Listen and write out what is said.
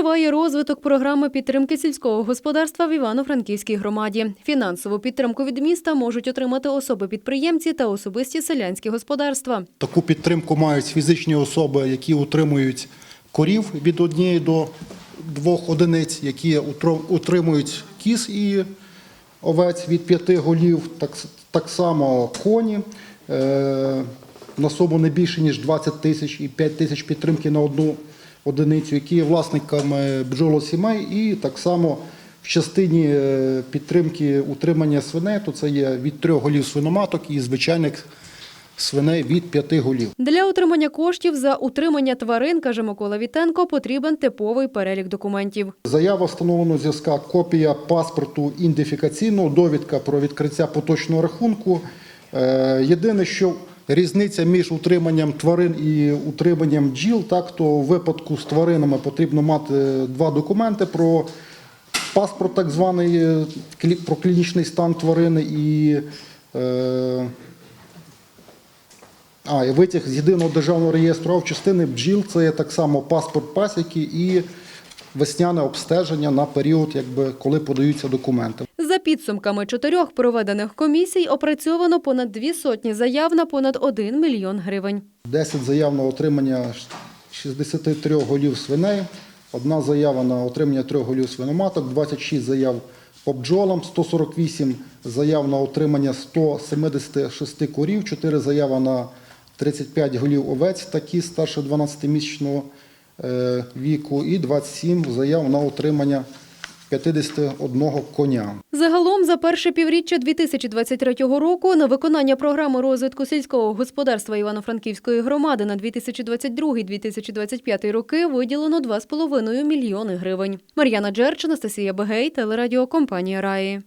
Триває розвиток програми підтримки сільського господарства в Івано-Франківській громаді. Фінансову підтримку від міста можуть отримати особи-підприємці та особисті селянські господарства. Таку підтримку мають фізичні особи, які утримують корів від однієї до двох одиниць, які утримують кіз і овець від п'яти голів, так, так само коні. Е, на суму не більше, ніж 20 тисяч і 5 тисяч підтримки на одну одиницю, які є власниками бджолосімей, і так само в частині е, підтримки утримання свиней, то це є від трьох голів свиноматок і звичайних свиней від п'яти голів. Для отримання коштів за утримання тварин, каже Микола Вітенко, потрібен типовий перелік документів. Заява встановленого зв'язка, копія паспорту ідентифікаційного, довідка про відкриття поточного рахунку. Е, Єдине, що різниця між утриманням тварин і утриманням бджіл, так то в випадку з тваринами потрібно мати два документи про паспорт, так званий е, про клінічний стан тварини і. Е, а, і витяг з єдиного державного реєстру а частини бджіл це є так само паспорт пасіки і весняне обстеження на період, якби коли подаються документи. За підсумками чотирьох проведених комісій опрацьовано понад дві сотні заяв на понад 1 мільйон гривень. 10 заяв на отримання 63 голів свиней, одна заява на отримання 3 голів свиноматок, 26 заяв по бджолам, 148 заяв на отримання 176 корів, 4 заяви на 35 голів овець, такі старше 12-місячного е, віку, і 27 заяв на отримання 51 коня. Загалом за перше півріччя 2023 року на виконання програми розвитку сільського господарства Івано-Франківської громади на 2022-2025 роки виділено 2,5 мільйони гривень. Мар'яна Джерч, Анастасія Бегей, телерадіокомпанія Раї.